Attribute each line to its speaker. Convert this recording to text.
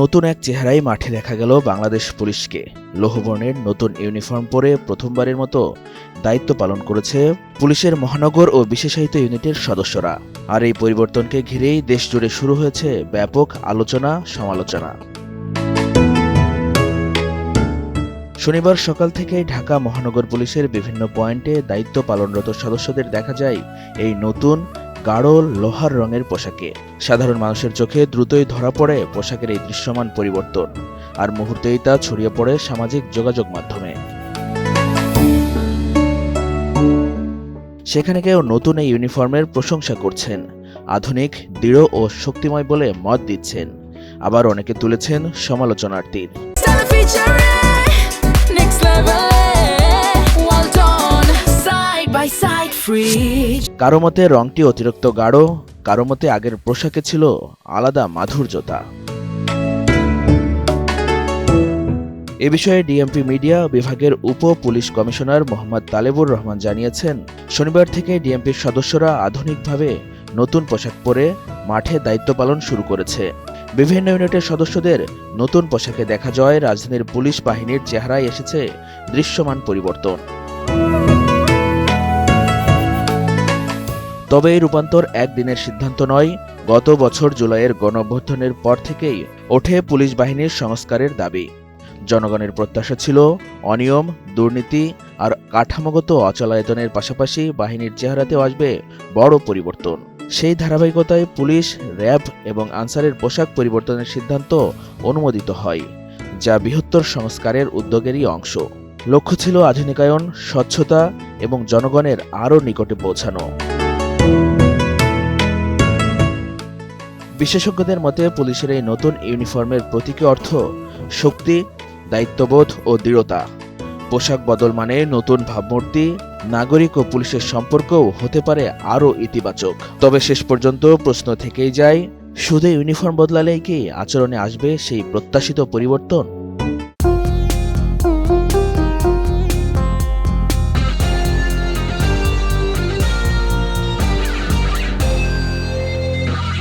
Speaker 1: নতুন এক চেহারাই মাঠে দেখা গেল বাংলাদেশ পুলিশকে। লৌহবর্ণের নতুন ইউনিফর্ম পরে প্রথমবারের মতো দায়িত্ব পালন করেছে পুলিশের মহানগর ও বিশেষায়িত ইউনিটের সদস্যরা। আর এই পরিবর্তনকে ঘিরেই দেশ জুড়ে শুরু হয়েছে ব্যাপক আলোচনা, সমালোচনা। শনিবার সকাল থেকে ঢাকা মহানগর পুলিশের বিভিন্ন পয়েন্টে দায়িত্ব পালনরত সদস্যদের দেখা যায় এই নতুন গাঢ় লোহার রঙের পোশাকে। সাধারণ মানুষের চোখে দ্রুতই ধরা পড়ে পোশাকের এই দৃশ্যমান পরিবর্তন আর মুহূর্তেই তা ছড়িয়ে পড়ে সামাজিক যোগাযোগ মাধ্যমে। সেখানে কেউ নতুন এই ইউনিফর্মের প্রশংসা করছেন আধুনিক দৃঢ় ও শক্তিময় বলে মত দিচ্ছেন। আবার অনেকে তুলেছেন সমালোচনার তীর. কারও মতে রংটি অতিরিক্ত গাঢ় কারও মতে আগের পোশাকে ছিল আলাদা মাধুর্যতা। এ বিষয়ে ডিএমপি মিডিয়া বিভাগের উপ পুলিশ কমিশনার মোহাম্মদ তালেবুর রহমান জানিয়েছেন, শনিবার থেকে ডিএমপির সদস্যরা আধুনিকভাবে নতুন পোশাক পরে মাঠে দায়িত্ব পালন শুরু করেছে। বিভিন্ন ইউনিটের সদস্যদের নতুন পোশাকে দেখা যায় রাজধানীর পুলিশ বাহিনীর চেহারায় এসেছে দৃশ্যমান পরিবর্তন। তবে এই রূপান্তর একদিনের সিদ্ধান্ত নয়। গত বছর জুলাইয়ের গণঅভ্যুত্থানের পর থেকেই ওঠে পুলিশ বাহিনীর সংস্কারের দাবি। জনগণের প্রত্যাশা ছিল অনিয়ম, দুর্নীতি আর কাঠামোগত অচলায়তনের পাশাপাশি বাহিনীর চেহারাতেও আসবে বড় পরিবর্তন। সেই ধারাবাহিকতায় পুলিশ, র্যাব এবং আনসারের পোশাক পরিবর্তনের সিদ্ধান্ত অনুমোদিত হয়, যা বৃহত্তর সংস্কারের উদ্যোগেরই অংশ। লক্ষ্য ছিল আধুনিকায়ন, স্বচ্ছতা এবং জনগণের আরও নিকটে পৌঁছানো। বিশেষজ্ঞদের মতে, পুলিশের এই নতুন ইউনিফর্মের প্রতীকী অর্থ শক্তি, দায়িত্ববোধ ও দৃঢ়তা। পোশাক বদল মানে নতুন ভাবমূর্তি, নাগরিক ও পুলিশের সম্পর্কও হতে পারে আরও ইতিবাচক। তবে শেষ পর্যন্ত প্রশ্ন থেকেই যায়, শুধু ইউনিফর্ম বদলালেই কি আচরণে আসবে সেই প্রত্যাশিত পরিবর্তন?